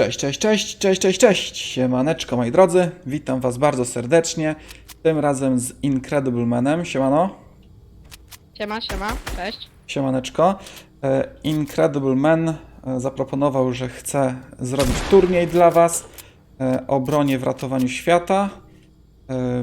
Cześć, cześć, cześć, cześć, cześć, cześć. Siemaneczko, moi drodzy. Witam was bardzo serdecznie. Tym razem z Incredible Manem. Siemano. Siema, siema, cześć. Siemaneczko. E, Incredible Man e, zaproponował, że chce zrobić turniej dla was e, o bronię w ratowaniu świata.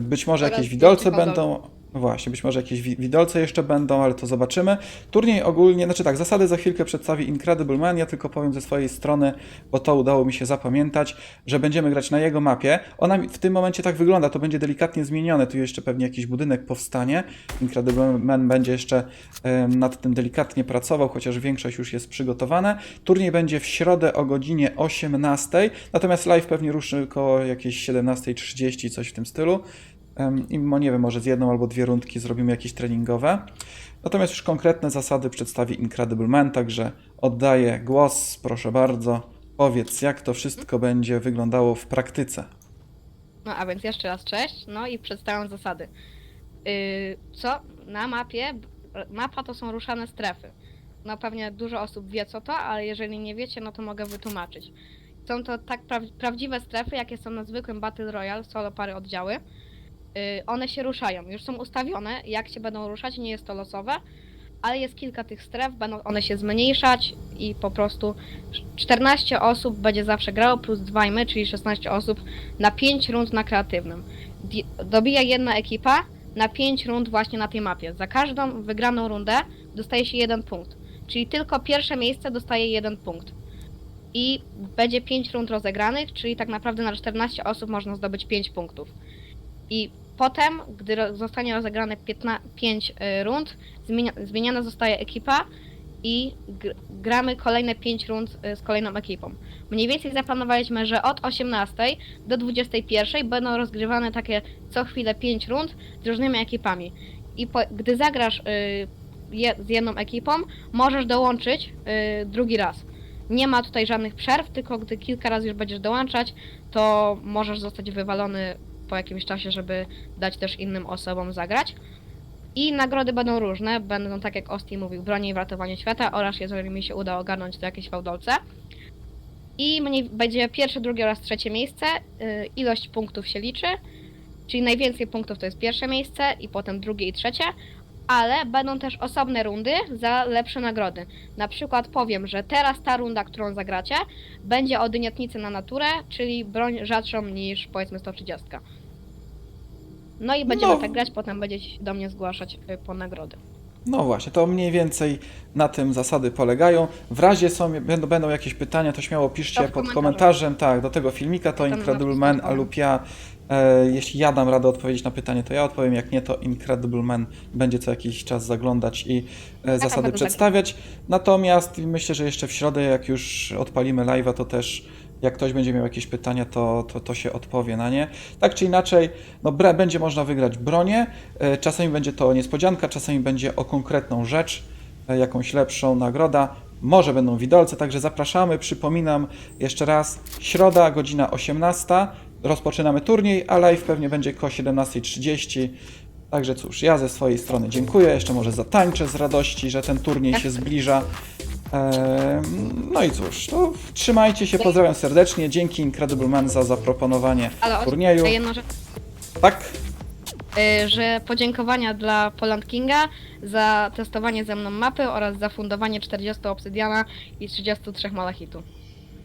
Być może Oraz jakieś widolce zdjęcie będą. No Właśnie, być może jakieś wi- widolce jeszcze będą, ale to zobaczymy. Turniej ogólnie, znaczy tak, zasady za chwilkę przedstawi Incredible Man. Ja tylko powiem ze swojej strony, bo to udało mi się zapamiętać, że będziemy grać na jego mapie. Ona w tym momencie tak wygląda, to będzie delikatnie zmienione. Tu jeszcze pewnie jakiś budynek powstanie. Incredible Man będzie jeszcze nad tym delikatnie pracował, chociaż większość już jest przygotowane. Turniej będzie w środę o godzinie 18, natomiast live pewnie ruszy koło jakiejś 17.30, coś w tym stylu. I nie wiem, może z jedną albo dwie rundki zrobimy jakieś treningowe. Natomiast już konkretne zasady przedstawi Incredible Man, także oddaję głos, proszę bardzo. Powiedz, jak to wszystko będzie wyglądało w praktyce. No a więc jeszcze raz cześć, no i przedstawiam zasady. Yy, co na mapie? Mapa to są ruszane strefy. No pewnie dużo osób wie co to, ale jeżeli nie wiecie, no to mogę wytłumaczyć. Są to tak pra- prawdziwe strefy, jakie są na zwykłym Battle Royale, solo pary oddziały. Yy, one się ruszają, już są ustawione, jak się będą ruszać, nie jest to losowe, ale jest kilka tych stref, będą one się zmniejszać i po prostu 14 osób będzie zawsze grało, plus 2 i my, czyli 16 osób na 5 rund na kreatywnym. Dobija jedna ekipa na 5 rund właśnie na tej mapie. Za każdą wygraną rundę dostaje się jeden punkt. Czyli tylko pierwsze miejsce dostaje jeden punkt. I będzie 5 rund rozegranych, czyli tak naprawdę na 14 osób można zdobyć 5 punktów. I potem, gdy zostanie rozegrane 5 rund, zmienia, zmieniana zostaje ekipa i gr- gramy kolejne 5 rund y, z kolejną ekipą. Mniej więcej zaplanowaliśmy, że od 18 do 21 będą rozgrywane takie co chwilę 5 rund z różnymi ekipami. I po, gdy zagrasz y, je, z jedną ekipą, możesz dołączyć y, drugi raz. Nie ma tutaj żadnych przerw, tylko gdy kilka razy już będziesz dołączać, to możesz zostać wywalony po jakimś czasie, żeby dać też innym osobom zagrać. I nagrody będą różne, będą tak jak Osti mówił, broni i ratowanie świata oraz jeżeli mi się uda ogarnąć to jakieś fałdolce. I mniej, będzie pierwsze, drugie oraz trzecie miejsce. Y, ilość punktów się liczy, czyli najwięcej punktów to jest pierwsze miejsce i potem drugie i trzecie. Ale będą też osobne rundy za lepsze nagrody. Na przykład powiem, że teraz ta runda, którą zagracie, będzie o dyniatnicy na naturę, czyli broń rzadszą niż powiedzmy 130. No i będziemy No. tak grać, potem będziecie się do mnie zgłaszać y, po nagrody. No właśnie, to mniej więcej na tym zasady polegają. W razie są, będą, będą jakieś pytania, to śmiało piszcie pod komentarzem, tak, do tego filmika, to Incredible Man, a lub ja, e, jeśli ja dam radę odpowiedzieć na pytanie, to ja odpowiem, jak nie, to Incredible Man będzie co jakiś czas zaglądać i e, zasady przedstawiać. Natomiast myślę, że jeszcze w środę, jak już odpalimy live'a, to też jak ktoś będzie miał jakieś pytania, to, to, to się odpowie na nie. Tak czy inaczej, no, bre, będzie można wygrać bronię. E, Czasami będzie to niespodzianka, czasami będzie o konkretną rzecz, e, jakąś lepszą nagroda. Może będą widolce, także zapraszamy. Przypominam jeszcze raz, środa, godzina 18. Rozpoczynamy turniej, a live pewnie będzie koło 17.30. Także cóż, ja ze swojej strony dziękuję. Jeszcze może zatańczę z radości, że ten turniej się zbliża. No i cóż, to trzymajcie się, pozdrawiam serdecznie. Dzięki Incredible Man za zaproponowanie Ale turnieju. jeszcze jedno, że Tak, y, że podziękowania dla Poland Kinga za testowanie ze mną mapy oraz za fundowanie 40 obsydiana i 33 malachitu.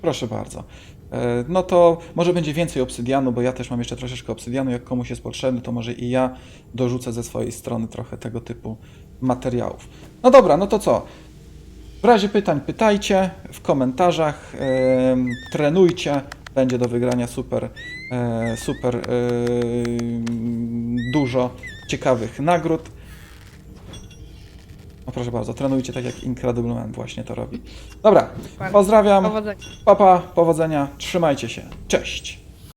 proszę bardzo. E, No to może będzie więcej obsydianu, bo ja też mam jeszcze troszeczkę obsydianu. Jak komuś jest potrzebny, to może i ja dorzucę ze swojej strony trochę tego typu materiałów. No dobra, no to co? W razie pytań pytajcie w komentarzach, trenujcie, będzie do wygrania super, e, super e, dużo ciekawych nagród. No proszę bardzo, trenujcie tak jak Incredible Man właśnie to robi. Dobra, pozdrawiam, papa, powodzenia, trzymajcie się, cześć!